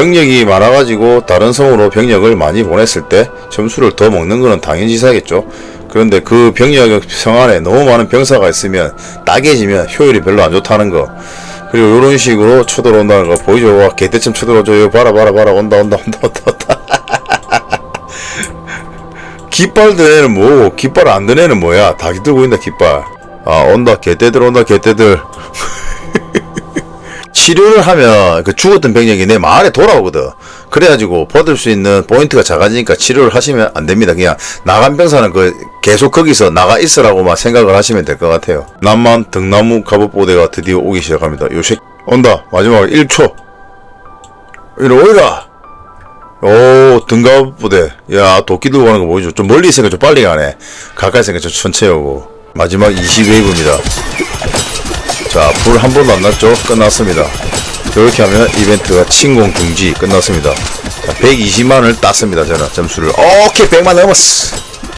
병력이 많아가지고 다른 성으로 병력을 많이 보냈을 때 점수를 더 먹는 거는 당연지사겠죠. 그런데 그 병력 성 안에 너무 많은 병사가 있으면 따개지면 효율이 별로 안 좋다는 거. 그리고 이런 식으로 쳐들어온다는 거 보이죠? 와, 개떼쯤 쳐들어줘. 이거 봐라, 봐라, 봐라. 온다, 온다, 온다, 온다, 온다. 깃발 든 애는 뭐고, 깃발 안 든 애는 뭐야? 다 들고 있다, 깃발. 아, 온다, 개떼들 온다, 개떼들. 치료를 하면 그 죽었던 병력이 내 마을에 돌아오거든. 그래가지고 받을 수 있는 포인트가 작아지니까 치료를 하시면 안 됩니다. 그냥 나간 병사는 그 계속 거기서 나가 있으라고만 생각을 하시면 될 것 같아요. 남만 등나무 갑옷부대가 드디어 오기 시작합니다. 요새 온다. 마지막 1초. 이리 오이라. 오 등갑부대. 야 도끼 들고 가는 거 보이죠? 좀 멀리 있으니까 좀 빨리 가네. 가까이 있으니까 좀 천천히 오고. 마지막 20웨이브입니다. 자, 불 한 번도 안 났죠? 끝났습니다. 이렇게 하면 이벤트가 침공 중지 끝났습니다. 자, 120만을 땄습니다, 저는 점수를. 오케이, 100만 넘었어.